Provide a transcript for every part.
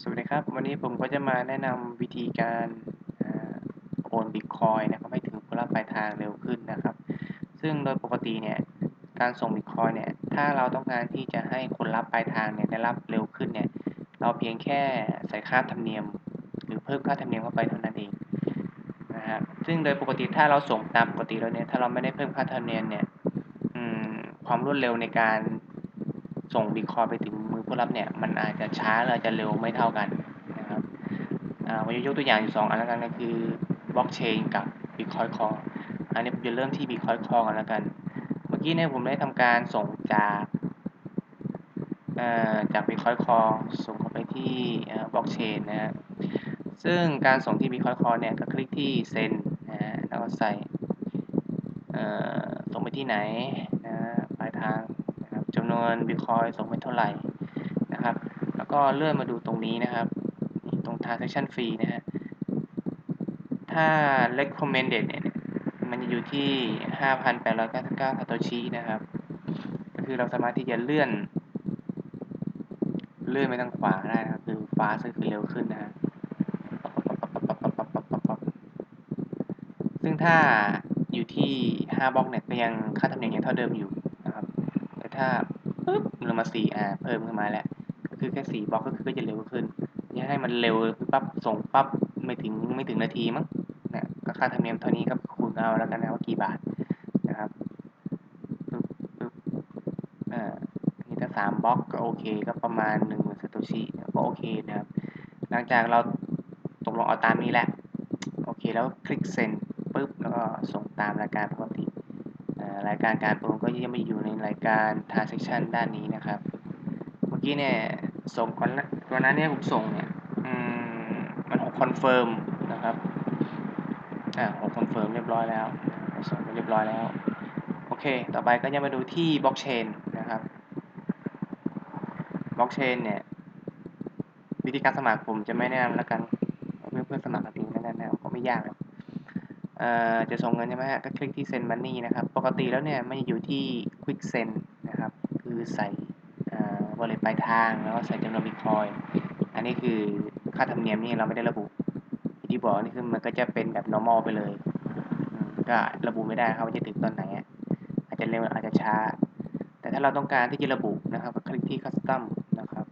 สวัสดีครับ วันนี้ผมก็จะมาแนะนำวิธีการโอนบิตคอยนะครับให้ถึงผู้รับปลายทางเร็วขึ้นนะครับ ซึ่งโดยปกติเนี่ยการส่งบิตคอยเนี่ยถ้าเราต้องการที่จะให้คนรับปลายทางเนี่ยได้รับเร็วขึ้นเนี่ยเราเพียงแค่ใส่ค่าธรรมเนียม หรือเพิ่มค่าธรรมเนียมเข้าไปเท่านั้นเองนะฮะซึ่งโดยปกติถ้าเราส่งตามปกติแล้วเนี่ยถ้าเราไม่ได้เพิ่มค่าธรรมเนียมเนี่ยความรวดเร็วในการ ส่งบิตคอยไปถึงมือผู้รับเนี่ย มันอาจจะช้าหรืออาจจะเร็วไม่เท่ากันนะครับผมจะยกตัวอย่างอยู่สองอันล้วกันก็คือบล็อกเชนกับบิตคอยคออันนี้ผมจะเริ่มที่บิตคอยคอกันล้วกัน เมื่อกี้เนี่ยผมได้ทำการส่งจากจากบิตคอยคอส่งเข้าไปที่บล็อกเชนนะฮะซึ่งการส่งที่บิตคอยคอเนี่ยก็คลิกที่เซ็นนะฮะแล้วก็ใส่ส่งไปที่ไหนนะปลายทางจำนวนบิตคอยส่งไปเท่าไหร่นะครับ แล้วก็เลื่อนมาดูตรงนี้นะครับ ตรง transaction fee นะฮะ ถ้า recommended เนี่ย มันจะอยู่ที่ 5,899 satoshi นะครับ ก็คือเราสามารถที่จะเลื่อน เลื่อนไปทางขวาได้นะครับ คือฟ้าซึ่งคือเร็วขึ้นนะฮะซึ่งถ้าอยู่ที่ 5บล็อกเนี่ยก็ยังค่าธรรมเนียมยังเท่าเดิมอยู่นะครับ แต่ถ้า ปึ๊บลงมาสี่อ่าเพิ่มขึ้นมาแล้ว ก็คือแค่สี่บล็อกก็คือก็จะเร็วขึ้นจะให้มันเร็วปั๊บส่งปั๊บไม่ถึงไม่ถึงนาทีมั้งนะก็ค่าธรรมเนียมเท่านี้ก็คูณเอาแล้วกันนะว่ากี่บาทนะครับปึ๊บปึ๊บอ่านี่ถ้าสามบล็อกก็โอเคก็ประมาณหนึ่งหมื่นสตชิก็โอเคนะครับหลังจากเราตกลงเอาตามนี้แหละ โอเคแล้วคลิกเซ็นปึ๊บแล้วก็ส่งตามรายการปกติ รายการการโอนก็ยังม่อยู่ในรายการ transaction ด้านนี้นะครับ เมื่อกี้เนี่ยส่งก่อนก่อนนั้นเนี่ยผมส่งเนี่ยมันหกคอนเฟิร์มนะครับอ่าหกคอนเฟิร์มเรียบร้อยแล้วส่งไปเรียบร้อยแล้ว โอเค ต่อไปก็จะมาดูที่บล็อกเชนนะครับบล็อกเชนเนี่ยวิธีการสมัครผมจะไม่แนะนำแล้วกันเพื่อนเพื่อนสมัครกันเองแล้วกันนะก็ไม่ยากครับ จะส่งเงินใช่ไหมฮะก็คลิกที่ send money นะครับ ปกติแล้วเนี่ยมันอยู่ที่ quick send นะครับ คือใส่วอลเล็ตปลายทางแล้วก็ใส่จำนวนบิตคอยอันนี้คือค่าธรรมเนียมนี่เราไม่ได้ระบุที่บอกนี่คือมันก็จะเป็นแบบ normal ไปเลย ก็ระบุไม่ได้ครับว่าจะถึงตอนไหนอาจจะเร็วอาจจะช้า แต่ถ้าเราต้องการที่จะระบุนะครับก็คลิกที่ custom นะครับ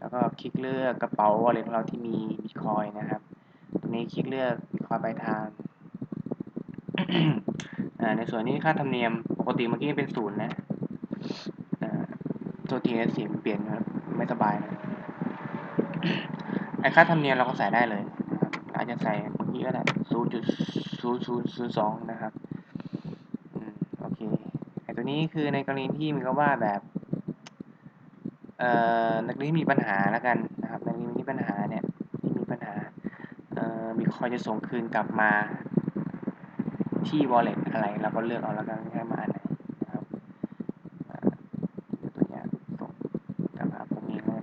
แล้วก็คลิกเลือกกระเป๋าวอลเล็ตของเราที่มีบิตคอยนะครับ ตรงนี้คลิกเลือกบิตคอยปลายทาง ในส่วนนี้ค่าธรรมเนียมปกติเมื่อกี้เป็นศูนย์นะตัวทีเสียงเปลี่ยนครับไม่สบายนะไอค่าธรรมเนียมเราก็ใส่ได้เลยนะครับอาจจะใส่เมื่อกี้ก็ได้ศูนย์จุดศูนย์ศูนย์ศูนย์สองนะครับโอเคไอตัวนี้คือในกรณีที่มันก็ว่าแบบเอ่อนักเรียนมีปัญหาแล้วกันนะครับนักเรียนมีปัญหาเนี่ยที่มีปัญหาเอ่อมีคอยจะส่งคืนกลับมา ที่ wallet อะไร เราก็เลือกเอาแล้วกันให้มาอันไหนนะครับตัวอย่างส่งกลับมาผมเองเลย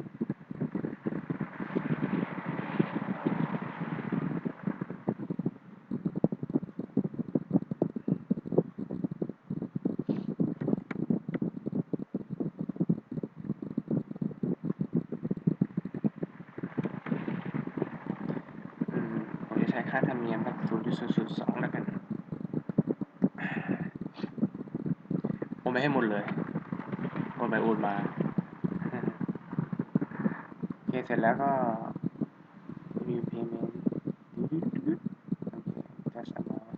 ผมจะใช้ค่าธรรมเนียมสัก0.002แล้วกันโอ นไปให้หมดเลยโอนไปโอนมาโอเคเสร็จแล้วก็ view payment จะสามารถ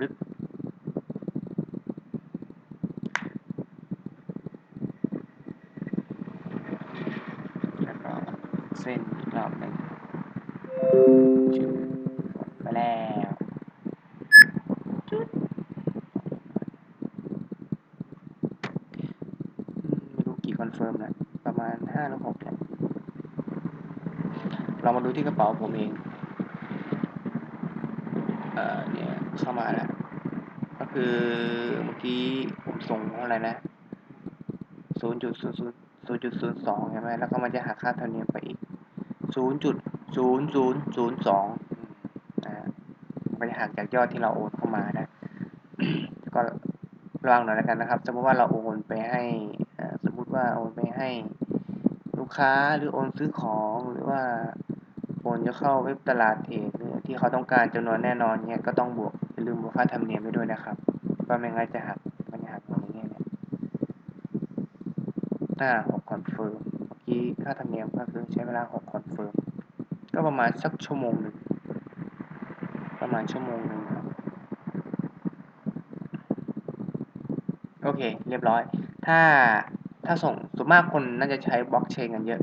รึกแล้วก็เส้นอีกรอบหนึ่งชื่อไปแล้วคอน เฟิร์มแหละประมาณห้าหรือหกแหละเรามาดูที่กระเป๋าผมเองเอ่อเนี่ยเข้ามาแล้วก็คือเมื่อกี้ผมส่งเท่าไรนะศูนย์จุดศูนย์ศูนย์ศูนย์จุดศูนย์สองใช่ไหมแล้วก็มันจะหักค่าธรรมเนียมไปอีกศูนย์จุดศูนย์ศูนย์ศูนย์สองนะมันจะหักจากยอดที่เราโอนเข้ามานะ ก็ระวังหน่อยแล้วกันนะครับ สมมติว่าเราโอนไปให้ ว่าโอนไปให้ลูกค้าหรือโอนซื้อของหรือว่าโอนจะเข้าเว็บตลาดเทรดที่เขาต้องการจำนวนแน่นอนเนี่ยก็ต้องบวกอย่าลืมบวกค่าธรรมเนียมไปด้วยนะครับเพราไม่งั้นจะหักมันจะหักตรงนี้เนี่ยหน้าหกคอนเฟิร์มเมื่อกี้ค่าธรรมเนียมก็คือใช้เวลาหกคอนเฟิร์มก็ประมาณสักชั่วโมงหนึ่งประมาณชั่วโมงหนึ่งครับโอเค เรียบร้อย ถ้า ถ้าส่งส่วนมากคนน่าจะใช้บล็อกเชนกันเยอะ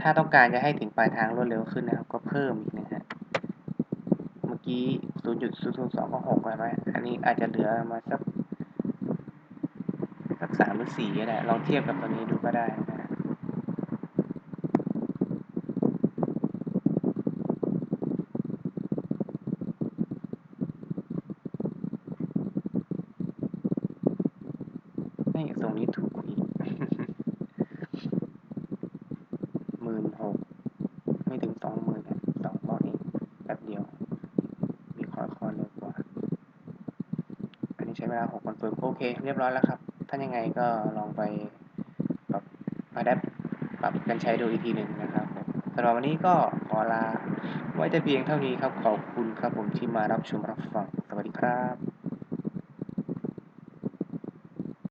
ถ้าต้องการจะให้ถึงปลายทางรวดเร็วขึ้นนะครับ ก็เพิ่มอีกนะฮะ เมื่อกี้ 0.002ก็6แล้วไหมอันนี้อาจจะเหลือมาสักสักสามหรือสี่ก็ได้ลองเทียบกับตัวนี้ดูก็ได้นะฮะนี่ตรงนี้ถูก หมื่นหกไม่ถึงสองหมื่นสองบล็อกเองแป๊บเดียว มีคอยคอยเร็วกว่า อันนี้ใช้เวลาหกคอนเฟิร์มโอเค เรียบร้อยแล้วครับ ถ้ายังไงก็ลองไปปรับมาดับปรับกันใช้ดูอีกทีหนึ่งนะครับสำหรับวันนี้ก็ขอลา ไว้แต่เพียงเท่านี้ครับ ขอบคุณครับผมที่มารับชมรับฟัง สวัสดีครับ